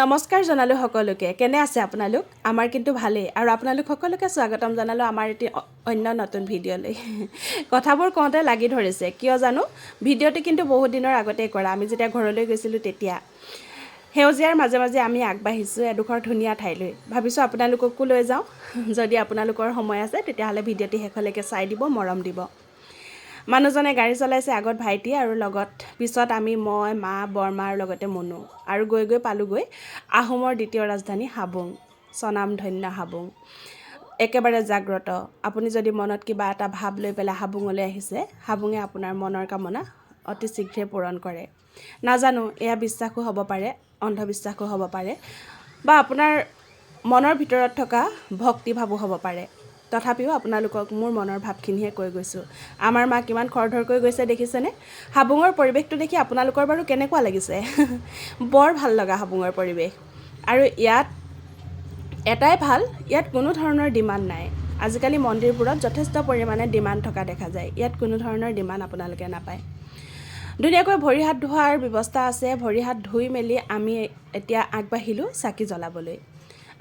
নমস্কাৰ জনালোঁ সকলোকে। কেনে আছে আপোনালোক? আমাৰ কিন্তু ভালেই। আৰু আপোনালোক সকলোকে স্বাগতম জনালোঁ আমাৰ এটি অন্য নতুন ভিডিঅ'লৈ। কথাবোৰ কওঁতে লাগি ধৰিছে। কিয় জানো? ভিডিঅ'টো কিন্তু বহুত দিনৰ আগতেই কৰা। আমি যেতিয়া ঘৰলৈ গৈছিলোঁ তেতিয়া। সেউজীয়াৰ মাজে মাজে আমি আগবাঢ়িছোঁ এডোখৰ ধুনীয়া ঠাইলৈ। ভাবিছোঁ আপোনালোককো লৈ যাওঁ। যদি আপোনালোকৰ সময় আছে তেতিয়াহ'লে ভিডিঅ'টি শেষলৈকে চাই দিব মৰম দিব। মানুহজনে গাড়ী চলাইছে আগত ভাইটি আৰু লগত পিছত আমি মই মা বৰমাৰ লগতে মনো আৰু গৈ গৈ পালোগৈ আহোমৰ দ্বিতীয় ৰাজধানী হাবুং স্বনামধন্য হাবুং। একেবাৰে জাগ্ৰত। আপুনি যদি মনত কিবা এটা ভাৱ লৈ পেলাই হাবুঙলৈ আহিছে হাবুঙে আপোনাৰ মনৰ কামনা অতি শীঘ্ৰে পূৰণ কৰে। নাজানো এয়া বিশ্বাসো হ'ব পাৰে অন্ধবিশ্বাসো হ'ব পাৰে বা আপোনাৰ মনৰ ভিতৰত থকা ভক্তিভাৱো হ'ব পাৰে। তথাপিও আপোনালোকক মোৰ মনৰ ভাৱখিনিহে কৈ গৈছোঁ। আমাৰ মা কিমান খৰধৰকৈ গৈছে দেখিছেনে? হাবুঙৰ পৰিৱেশটো দেখি আপোনালোকৰ বাৰু কেনেকুৱা লাগিছে? বৰ ভাল লগা হাবুঙৰ পৰিৱেশ। আৰু ইয়াত এটাই ভাল ইয়াত কোনো ধৰণৰ ডিমাণ্ড নাই। আজিকালি মন্দিৰবোৰত যথেষ্ট পৰিমাণে ডিমাণ্ড থকা দেখা যায়। ইয়াত কোনো ধৰণৰ ডিমাণ্ড আপোনালোকে নাপায়। ধুনীয়াকৈ ভৰি হাত ধোৱাৰ ব্যৱস্থা আছে। ভৰি হাত ধুই মেলি আমি এতিয়া আগবাঢ়িলোঁ চাকি জ্বলাবলৈ।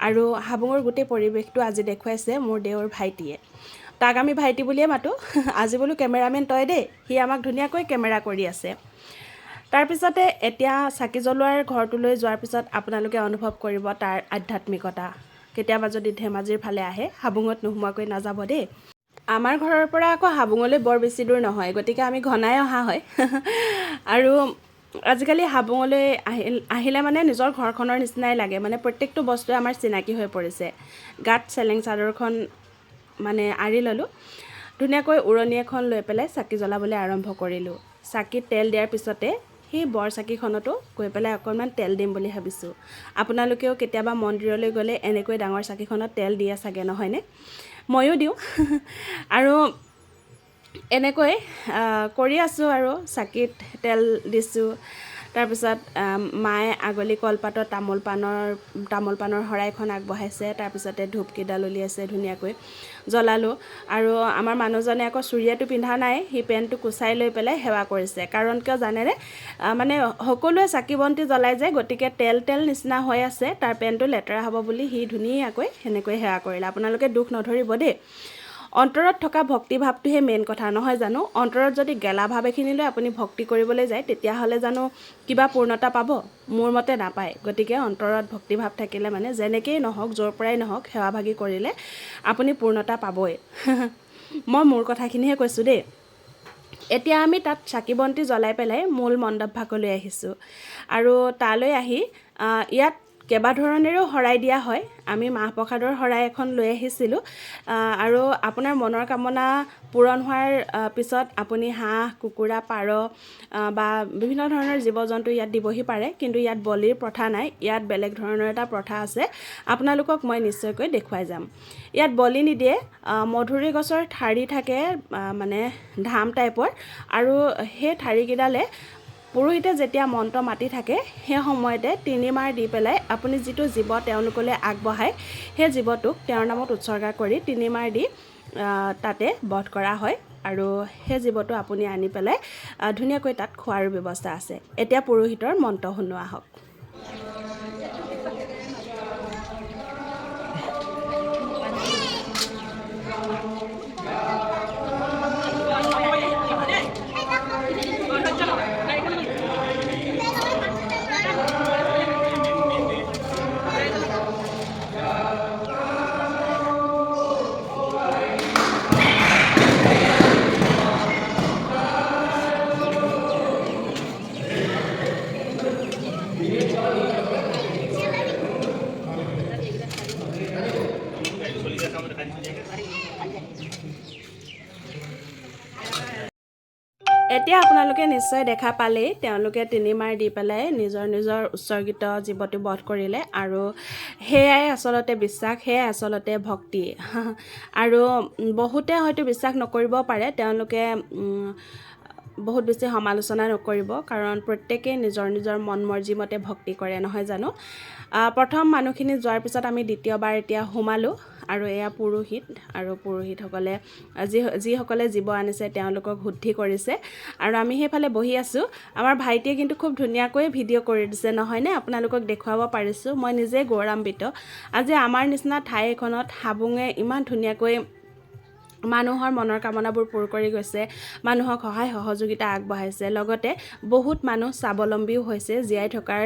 আৰু হাবুঙৰ গোটেই পৰিৱেশটো আজি দেখুৱাইছে মোৰ দেওৰ ভাইটিয়ে। তাক আমি ভাইটি বুলিয়ে মাতোঁ। আজি বোলো কেমেৰামেন তই দেই সি আমাক ধুনীয়াকৈ কেমেৰা কৰি আছে। তাৰপিছতে এতিয়া চাকি জ্বলোৱাৰ ঘৰটোলৈ যোৱাৰ পিছত আপোনালোকে অনুভৱ কৰিব তাৰ আধ্যাত্মিকতা। কেতিয়াবা যদি ধেমাজিৰ ফালে আহে হাবুঙত নোসোমোৱাকৈ নাযাব দেই। আমাৰ ঘৰৰ পৰা আকৌ হাবুঙলৈ বৰ বেছি দূৰ নহয় গতিকে আমি ঘনাই অহা হয়। আৰু আজিকালি হাবুঙলৈ আহিল আহিলে মানে নিজৰ ঘৰখনৰ নিচিনাই লাগে। মানে প্ৰত্যেকটো বস্তুৱে আমাৰ চিনাকি হৈ পৰিছে। গাত চেলেং চাদৰখন মানে আঁৰি ল'লোঁ। ধুনীয়াকৈ উৰণি এখন লৈ পেলাই চাকি জ্বলাবলৈ আৰম্ভ কৰিলোঁ। চাকিত তেল দিয়াৰ পিছতে সেই বৰ চাকিখনতো গৈ পেলাই অকণমান তেল দিম বুলি ভাবিছোঁ। আপোনালোকেও কেতিয়াবা মন্দিৰলৈ গ'লে এনেকৈ ডাঙৰ চাকিখনত তেল দিয়ে চাগে নহয়নে? ময়ো দিওঁ। আৰু এনেকৈ কৰি আছোঁ আৰু চাকিত তেল দিছোঁ। তাৰপিছত মায়ে আগলি কলপাতত তামোল পাণৰ তামোল পাণৰ শৰাইখন আগবঢ়াইছে। তাৰপিছতে ধূপকেইডাল উলিয়াইছে ধুনীয়াকৈ জ্বলালোঁ। আৰু আমাৰ মানুহজনে আকৌ চুৰিয়াটো পিন্ধা নাই সি পেণ্টটো কুচাই লৈ পেলাই সেৱা কৰিছে। কাৰণ কিয় জানেনে মানে সকলোৱে চাকি বন্তি জ্বলাই যায় গতিকে তেল তেল নিচিনা হৈ আছে তাৰ পেণ্টটো লেতেৰা হ'ব বুলি সি ধুনীয়াকৈ সেনেকৈ সেৱা কৰিলে। আপোনালোকে দুখ নধৰিব দেই। অন্তৰত থকা ভক্তিভাৱটোহে মেইন কথা নহয় জানো? অন্তৰত যদি গেলা ভাৱ এখিনিলৈ আপুনি ভক্তি কৰিবলৈ যায় তেতিয়াহ'লে জানো কিবা পূৰ্ণতা পাব? মোৰ মতে নাপায়। গতিকে অন্তৰত ভক্তিভাৱ থাকিলে মানে যেনেকেই নহওক য'ৰ পৰাই নহওক সেৱা ভাগি কৰিলে আপুনি পূৰ্ণতা পাবই। মই মোৰ কথাখিনিহে কৈছোঁ দেই। এতিয়া আমি তাত চাকি বন্তি জ্বলাই পেলাই মূল মণ্ডপ ভাগলৈ আহিছোঁ। আৰু তালৈ আহ, ইয়াত কেইবা ধৰণেৰেও শৰাই দিয়া হয়। আমি মাহ প্ৰসাদৰ শৰাই এখন লৈ আহিছিলোঁ। আহ, আৰু আপোনাৰ মনৰ কামনা পূৰণ হোৱাৰ পিছত আপুনি হাঁহ কুকুৰা পাৰ বা বিভিন্ন ধৰণৰ জীৱ জন্তু ইয়াত দিবহি পাৰে। কিন্তু ইয়াত বলিৰ প্ৰথা নাই। ইয়াত বেলেগ ধৰণৰ এটা প্ৰথা আছে। আপোনালোকক মই নিশ্চয়কৈ দেখুৱাই যাম। ইয়াত বলি নিদিয়ে মধুৰি গছৰ ঠাৰি থাকে মানে ধাম টাইপৰ। আৰু সেই ঠাৰিকেইডালে পুৰোহিতে যেতিয়া মন্ত্ৰ মাতি থাকে সেই সময়তে তিনিমাৰ দি পেলাই আপুনি যিটো জীৱ তেওঁলোকলৈ আগবঢ়ায় সেই জীৱটোক তেওঁৰ নামত উৎসৰ্গা কৰি তিনিমাৰ দি তাতে বধ কৰা হয় আৰু সেই জীৱটো আপুনি আনি পেলাই ধুনীয়াকৈ তাত খোৱাৰো ব্যৱস্থা আছে। এতিয়া পুৰোহিতৰ মন্ত্ৰ শুনোৱা হওক। এতিয়া আপোনালোকে নিশ্চয় দেখা পালেই তেওঁলোকে তিনিমাৰ দি পেলাই নিজৰ নিজৰ উৎসৰ্গিত জীৱটো বধ কৰিলে আৰু সেয়াই আচলতে বিশ্বাস সেয়াই আচলতে ভক্তি। আৰু বহুতে হয়তো বিশ্বাস নকৰিব পাৰে তেওঁলোকে বহুত বেছি সমালোচনা নকৰিব কাৰণ প্ৰত্যেকেই নিজৰ নিজৰ মন মৰ্জিমতে ভক্তি কৰে নহয় জানো? প্ৰথম মানুহখিনি যোৱাৰ পিছত আমি দ্বিতীয়বাৰ এতিয়া সোমালোঁ আৰু এয়া পুৰোহিত আৰু পুৰোহিতসকলে যি যিসকলে জীৱ আনিছে তেওঁলোকক শুদ্ধি কৰিছে আৰু আমি সেইফালে বহি আছোঁ। আমাৰ ভাইটিয়ে কিন্তু খুব ধুনীয়াকৈ ভিডিঅ' কৰি দিছে নহয়নে? আপোনালোকক দেখুৱাব পাৰিছোঁ। মই নিজে গৌৰৱান্বিত আজি আমাৰ নিচিনা ঠাই এখনত হাবুঙে ইমান ধুনীয়াকৈ মানুহৰ মনৰ কামনাবোৰ পূৰ কৰি গৈছে মানুহক সহায় সহযোগিতা আগবঢ়াইছে। লগতে বহুত মানুহ স্বাৱলম্বীও হৈছে জীয়াই থকাৰ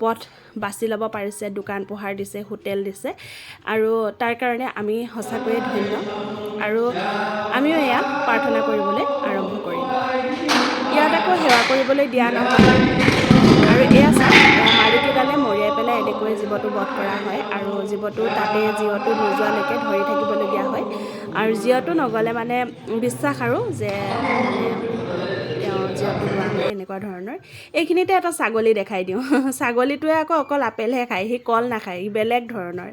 পথ বাছি ল'ব পাৰিছে দোকান পোহাৰ দিছে হোটেল দিছে। আৰু তাৰ কাৰণে আমি সঁচাকৈয়ে ধন্য। আৰু আমিও এয়া প্ৰাৰ্থনা কৰিবলৈ আৰম্ভ কৰিলোঁ ইয়াত আকৌ সেৱা কৰিবলৈ দিয়া নহয়। আৰু এয়া মাৰুতিডালে এনেকৈ জীৱটো বধ কৰা হয় আৰু জীৱটো তাতে জীৱটো নোযোৱালৈকে ধৰি থাকিবলগীয়া হয়। আৰু জীৱটো নগ'লে মানে বিশ্বাস আৰু যে তেওঁ জীৱটো লোৱা হয় এনেকুৱা ধৰণৰ। এইখিনিতে এটা ছাগলী দেখাই দিওঁ। ছাগলীটোৱে আকৌ অকল আপেলহে খায় সি কল নাখায় সি বেলেগ ধৰণৰ।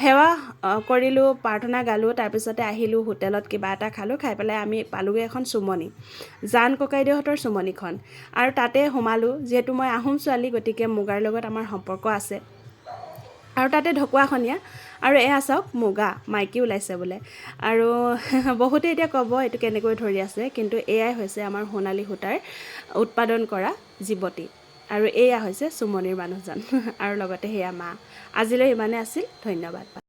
সেৱা কৰিলোঁ প্ৰাৰ্থনা গালোঁ তাৰপিছতে আহিলোঁ হোটেলত কিবা এটা খালোঁ খাই পেলাই আমি পালোঁগৈ এখন চুমনি। জান ককাইদেউহঁতৰ চুমনিখন। আৰু তাতে সোমালোঁ যিহেতু মই আহোম ছোৱালী গতিকে মুগাৰ লগত আমাৰ সম্পৰ্ক আছে। আৰু তাতে ঢকুৱাখনীয়া আৰু এয়া চাওক মুগা মাইকী ওলাইছে বোলে। আৰু বহুতে এতিয়া ক'ব এইটো কেনেকৈ ধৰি আছে কিন্তু এয়াই হৈছে আমাৰ সোণালী সূতাৰ উৎপাদন কৰা জীৱতী আৰু এয়া হৈছে চুমনিৰ মানুহজন আৰু লগতে সেয়া মা। আজিলৈ ইমানে আছিল ধন্যবাদ।